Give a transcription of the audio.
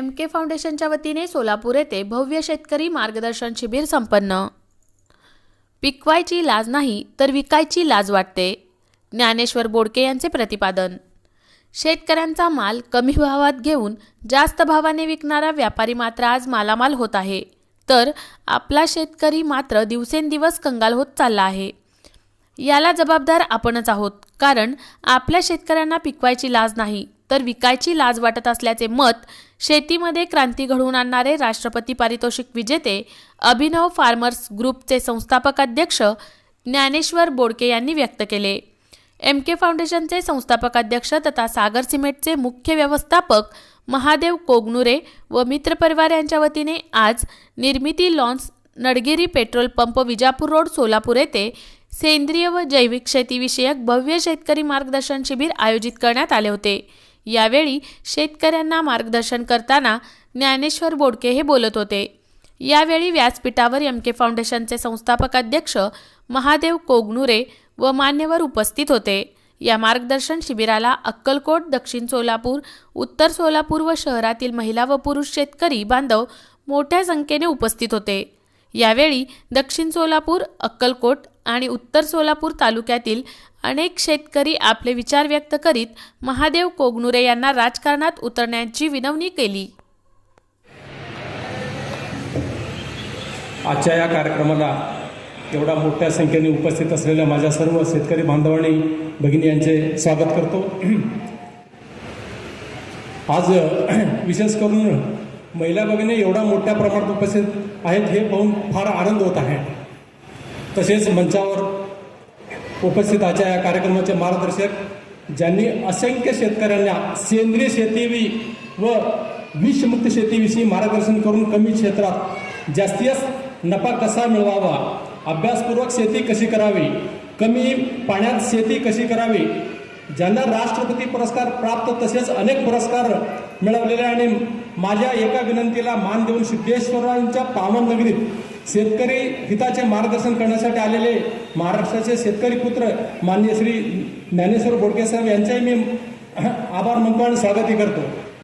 M के फाउंडेशनच्या वतीने सोलापूर येथे भव्य शेतकरी मार्गदर्शन शिबिर संपन्न. पिकवायची लाज नाही तर विकायची लाज वाटते. ज्ञानेश्वर बोडके यांचे प्रतिपादन. शेतकऱ्यांचा माल कमी भावात घेऊन जास्त भावाने विकणारा व्यापारी मात्र आज मालामाल होत आहे. तर आपला शेतकरी मात्र दिवसेंदिवस कंगाल होत चालला आहे. याला जबाबदार आपणच आहोत कारण आपल्या शेतकऱ्यांना पिकवायची लाज नाही. तर विकायची लाज वाटत असल्याचे मत शेतीमध्ये क्रांती घडवून आणणारे राष्ट्रपती पारितोषिक विजेते अभिनव फार्मर्स ग्रुपचे संस्थापक अध्यक्ष ज्ञानेश्वर बोडके यांनी व्यक्त केले. एम के फाउंडेशनचे संस्थापक अध्यक्ष तथा सागर सिमेंटचे मुख्य व्यवस्थापक महादेव कोगनुरे व मित्रपरिवार यांच्या वतीने आज Nirmiti lawns Nadgiri petrol pump Vijapur road Solapur येथे सेंद्रिय व जैविक शेतीविषयक भव्य शेतकरी मार्गदर्शन शिबिर आयोजित करण्यात आले होते. यावेळी शेतकऱ्यांना मार्गदर्शन करताना ज्ञानेश्वर बोडके हे बोलत होते. यावेळी व्यासपीठावर एम के फाउंडेशनचे संस्थापक अध्यक्ष महादेव कोगनुरे व मान्यवर उपस्थित होते. या मार्गदर्शन शिबिराला अक्कलकोट दक्षिण सोलापूर उत्तर सोलापूर व शहरातील महिला व पुरुष शेतकरी बांधव मोठ्या संख्येने उपस्थित होते. यावेळी दक्षिण सोलापूर अक्कलकोट आणि उत्तर सोलापूर तालुक्यातील अनेक शेतकरी आपले विचार व्यक्त करीत महादेव कोगनुरे यांना राजकारणात उतरण्याची विनवणी केली. आजच्या या कार्यक्रमाला एवढा मोठ्या संख्येने उपस्थित असलेल्या माझ्या सर्व शेतकरी बांधवांनी भगिनी यांचे स्वागत करतो. आज विशेष करून महिला भगिनी एवढा मोठ्या प्रमाणात उपस्थित आहेत हे पाहून फार आनंद होत आहे. तसेच मंचावर उपस्थित आजच्या या कार्यक्रमाचे मार्गदर्शक ज्यांनी असंख्य शेतकऱ्यांना सेंद्रिय शेती व विषमुक्त शेतीविषयी मार्गदर्शन करून कमी क्षेत्रात जास्तीत जास्त नफा कसा मिळवावा अभ्यासपूर्वक शेती कशी करावी कमी पाण्यात शेती कशी करावी ज्यांना राष्ट्रपती पुरस्कार प्राप्त तसेच अनेक पुरस्कार मिळवलेले आणि माझ्या एका विनंतीला मान देऊन सिद्धेश्वरांच्या पावन नगरीत शेतकरी हिताचे मार्गदर्शन करण्यासाठी आलेले महाराष्ट्राचे शेतकरी पुत्र मान्य श्री ज्ञानेश्वर बोडके साहेब यांचाही मी आभार मानतो आणि स्वागतही करतो.